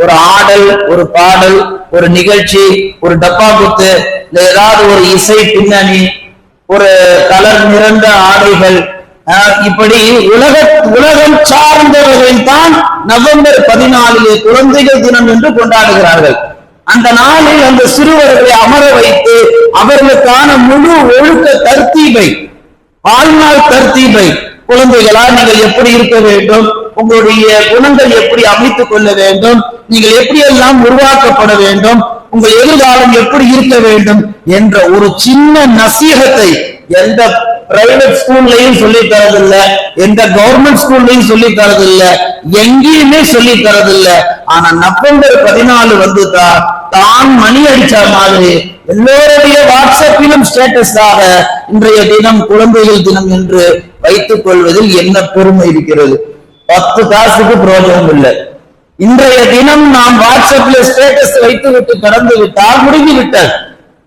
ஒரு ஆடல் ஒரு பாடல் ஒரு நிகழ்ச்சி ஒரு டப்பா குத்து இல்ல ஏதாவது ஒரு இசை பின்னணி ஒரு கலர் நிறைந்த ஆடைகள் இப்படி உலக உலகம் சார்ந்தவர்கள் தான் நவம்பர் பதினாலிலே குழந்தைகள் தினம் என்று கொண்டாடுகிறார்கள். அந்த நாளில் அந்த சிறுவர்களை அமர வைத்து அவர்களுக்கான முழு ஒழுக்க தர்த்தீபை வாழ்நாள் தர்த்தீபை குழந்தைகளா நீங்கள் எப்படி இருக்க வேண்டும்? உங்களுடைய குணங்கள் எப்படி அமைத்துக் கொள்ள வேண்டும்? நீங்கள் எப்படியெல்லாம் உருவாக்கப்பட வேண்டும்? உங்கள் எதிர்காலம் எப்படி இருக்க வேண்டும்? என்ற ஒரு சின்ன நசீகத்தை எந்த பிரைவேட் ஸ்கூல்லையும் சொல்லி தரதில்ல எந்த கவர்மெண்ட் ஸ்கூல்லையும் சொல்லி தரதில்ல எங்கேயுமே சொல்லி தரதில்ல. ஆனா நவம்பர் பதினாலு வந்துட்டா தான் மணி அடிச்ச மாதிரி எல்லோருடைய வாட்ஸ்அப்பிலும் ஸ்டேட்டஸாக இன்றைய தினம் குழந்தைகள் தினம் என்று வைத்துக் கொள்வதில் என்ன பெருமை இருக்கிறது? பத்து காசுக்கு பிரயோஜனம் இல்லை இன்றைய தினம் நாம் வாட்ஸ்அப்ல ஸ்டேட்டஸ் வைத்து விட்டு கடந்து விட்டால் முடிஞ்சு விட்டது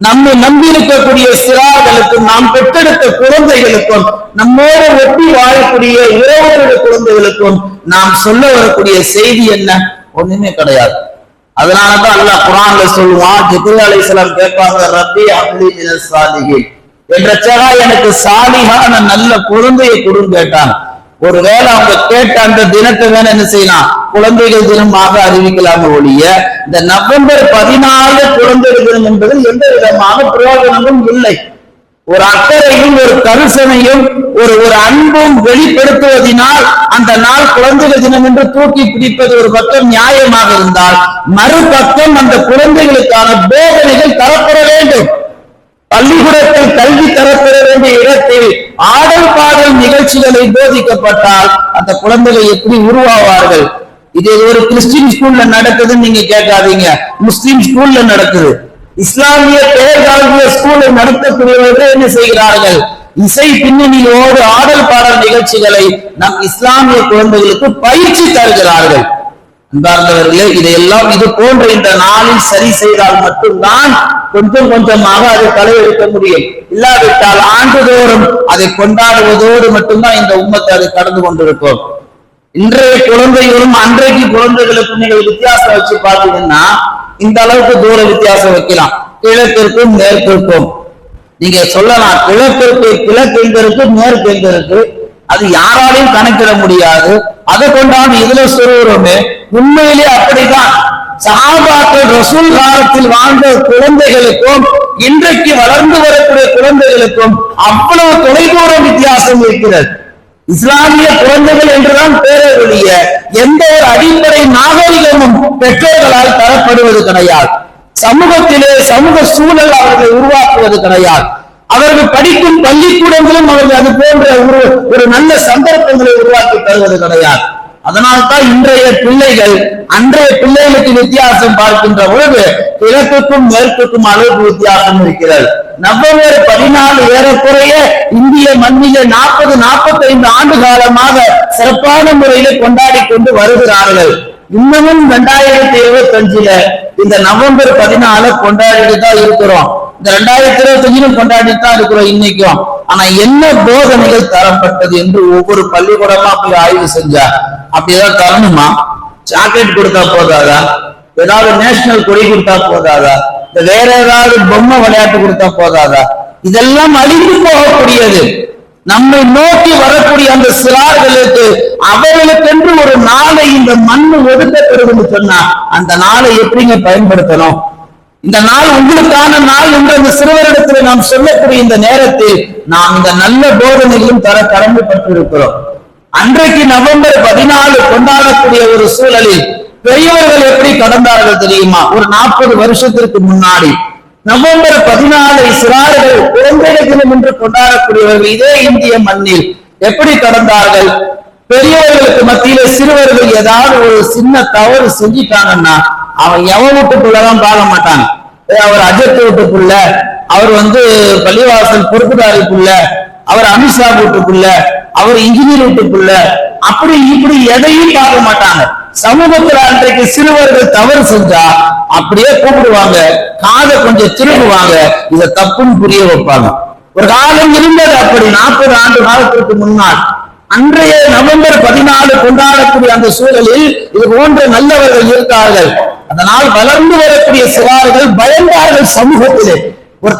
நம்மை நம்பி இருக்கக்கூடிய சிறார்களுக்கும் நாம் பெற்றெடுத்த குழந்தைகளுக்கும் நம்மோடு ஒட்டி வாழக்கூடிய உறவுகளுடைய குழந்தைகளுக்கும் நாம் சொல்ல வரக்கூடிய செய்தி என்ன? ஒண்ணுமே கிடையாது. அதனாலதான் அல்லாஹ் குரான்ல சொல்லுவான் ஜிபுல் அலி இஸ்லாம் கேட்பாங்க ரப்பி அப்படி மினஸ் என்ற சகா எனக்கு சாலிகான நல்ல குழந்தையை கொடுன்னு கேட்டான். ஒருவேளை அவங்க கேட்ட அந்த தினத்தை வேணா என்ன செய்யலாம்? குழந்தைகள் தினமாக அறிவிக்கலாம ஒழிய இந்த நவம்பர் பதினாலு குழந்தைகள் தினம் என்பது எந்த விதமான பிரயோஜனமும் இல்லை. ஒரு அக்கறையும் ஒரு கருசனையும் ஒரு ஒரு அன்பும் வெளிப்படுத்துவதனால் அந்த நாள் குழந்தைகள் தினம் என்று தூக்கி பிடிப்பது ஒரு பக்கம் நியாயமாக இருந்தால் மறுபக்கம் அந்த குழந்தைகளுக்கான போதனைகள் தரப்பட வேண்டும். பள்ளிக்கூடத்தில் கல்வி தரப்பட வேண்டிய இடத்தில் ஆடல் பாடல் நிகழ்ச்சிகளை போதிக்கப்பட்டால் அந்த குழந்தைகள் எப்படி உருவாவார்கள்? இது ஒரு கிறிஸ்டின் ஸ்கூல்ல நடக்குதுன்னு நீங்க கேட்காதீங்க. முஸ்லிம் ஸ்கூல்ல நடக்குது. இஸ்லாமிய பேர்காலிய ஸ்கூலை நடத்தக்கூடியவர்கள் என்ன செய்கிறார்கள்? இசை பின்னணியோடு ஆடல் பாடல் நிகழ்ச்சிகளை நம் இஸ்லாமிய குழந்தைகளுக்கு பயிற்சி தருகிறார்கள். அன்பார்ந்தவர்களே இதையெல்லாம் இது போன்ற இந்த நாளில் சரி செய்தால் மட்டும்தான் கொஞ்சம் கொஞ்சமாக அதை தலையெடுக்க முடியும். இல்லாவிட்டால் ஆண்டுதோறும் அதை கொண்டாடுவதோடு மட்டும்தான் இந்த உம்மத்தை அதை கடந்து கொண்டிருக்கும். இன்றைய குழந்தைகளும் அன்றைக்கு குழந்தைகளுக்கு நீங்கள் வித்தியாசம் வச்சு பார்த்தீங்கன்னா இந்த அளவுக்கு தூர வித்தியாசம் வைக்கலாம். கிழக்கிற்கும் மேற்கிற்கும். நீங்க சொல்லலாம் கிழக்கிற்கு கிழக்கு எங்க இருக்கு மேற்கு எங்க இருக்கு? அது யாராலையும் கணக்கிட முடியாது. அதை கொண்டாந்து இதுல சொல்லுறோமே உண்மையிலே அப்படிதான் சகாபாக்கள் ரசூல் காலத்தில் வாழ்ந்த குழந்தைகளுக்கும் இன்றைக்கு வளர்ந்து வரக்கூடிய குழந்தைகளுக்கும் அவ்வளவு தொலைதூர வித்தியாசம் இருக்கிறது. இஸ்லாமிய குழந்தைகள் என்றுதான் பேரை ஒழிய எந்த ஒரு அடிப்படை நாகரிகமும் பெற்றோர்களால் தரப்படுவது கிடையாது. சமூகத்திலே சமூக சூழல் அவர்களை உருவாக்குவது கிடையாது. அவர்கள் படிக்கும் பள்ளிக்கூடங்களும் அவர்கள் அது போன்ற ஒரு ஒரு நல்ல சந்தர்ப்பங்களை உருவாக்கி தருவது கிடையாது. அதனால்தான் இன்றைய பிள்ளைகள் அன்றைய பிள்ளைகளுக்கு வித்தியாசம் பார்க்கின்ற பொழுது கிழக்குக்கும் மேற்குக்கும் அளவுக்கு வித்தியாசம் இருக்கிறது. நவம்பர் பதினாலு ஏறக்குறைய இந்திய மண்ணில நாற்பது நாற்பத்தைந்து ஆண்டு காலமாக சிறப்பான முறையில கொண்டாடி கொண்டு வருகிறார்கள். இன்னமும் ரெண்டாயிரத்தி இருபத்தி அஞ்சுல இந்த நவம்பர் பதினாலு கொண்டாடிட்டு தான் இருக்கிறோம். இந்த ரெண்டாயிரத்தி இருபத்தி அஞ்சிலும் கொண்டாடிட்டு தான் இருக்கிறோம் இன்னைக்கும். ஆனா என்ன போதனைகள் தரப்பட்டது என்று ஒவ்வொரு பள்ளிக்கூடமா போய் ஆய்வு செஞ்சார். அப்படி ஏதாவது தரணுமா? சாக்லேட் கொடுத்தா போதாதா? ஏதாவது நேஷனல் கொடி கொடுத்தா போதாதா? வேற ஏதாவது பொம்மை விளையாட்டு கொடுத்தா போதாதா? இதெல்லாம் அழிந்து போகக்கூடியது. நம்மை நோக்கி வரக்கூடிய அந்த சிறார்களுக்கு அவர்களுக்கென்று ஒரு நாளை இந்த மண்ணு ஒதுக்க பெறுதுன்னு சொன்னா அந்த நாளை எப்படிங்க பயன்படுத்தணும்? இந்த நாள் உங்களுக்கான நாள் என்று அந்த சிறுவரிடத்துல நாம் சொல்லக்கூடிய இந்த நேரத்தில் நாம் இந்த நல்ல போதனைகளும் தர கடமைப்பட்டிருக்கிறோம். அன்றைக்கு நவம்பர் பதினாலு கொண்டாடக்கூடிய ஒரு சூழலில் பெரியவர்கள் எப்படி கடந்தார்கள் தெரியுமா? ஒரு நாற்பது வருஷத்திற்கு முன்னாடி. நவம்பர் பதினாலு சிறார்கள் குழந்தைகள் தினம் என்று கொண்டாடக்கூடியவர்கள் இதே இந்திய மண்ணில் எப்படி கடந்தார்கள்? பெரியவர்களுக்கு மத்தியில சிறுவர்கள் ஏதாவது ஒரு சின்ன தவறு செஞ்சிட்டாங்கன்னா அவன் எவன் வீட்டுக்குள்ளதான் பார்க்க மாட்டான்? அவர் அஜத் வீட்டுக்குள்ள அவர் வந்து பள்ளிவாசல் பொறுப்புதாரிக்குள்ள அவர் அமித்ஷா வீட்டுக்குள்ள அவர் இன்ஜினியர் வீட்டுக்குள்ள. அப்படி இப்படி எதையும் பார்க்க மாட்டாங்க. சமூகத்துல அன்றைக்கு சிறுவர்கள் தவறு செஞ்சா அப்படியே கூப்பிடுவாங்க. காதை கொஞ்சம் திரும்புவாங்க இத தப்புன்னு புரிய வைப்பாங்க. ஒரு காலம் இருந்தது அப்படி நாற்பது ஆண்டு காலத்திற்கு முன்னால். அன்றைய நவம்பர் பதினாலு கொண்டாடக்கூடிய அந்த சூழலில் இது போன்ற நல்லவர்கள் இருக்கார்கள். அதனால் வளர்ந்து வரக்கூடிய சிறார்கள் பயந்தார்கள் சமூகத்திலே.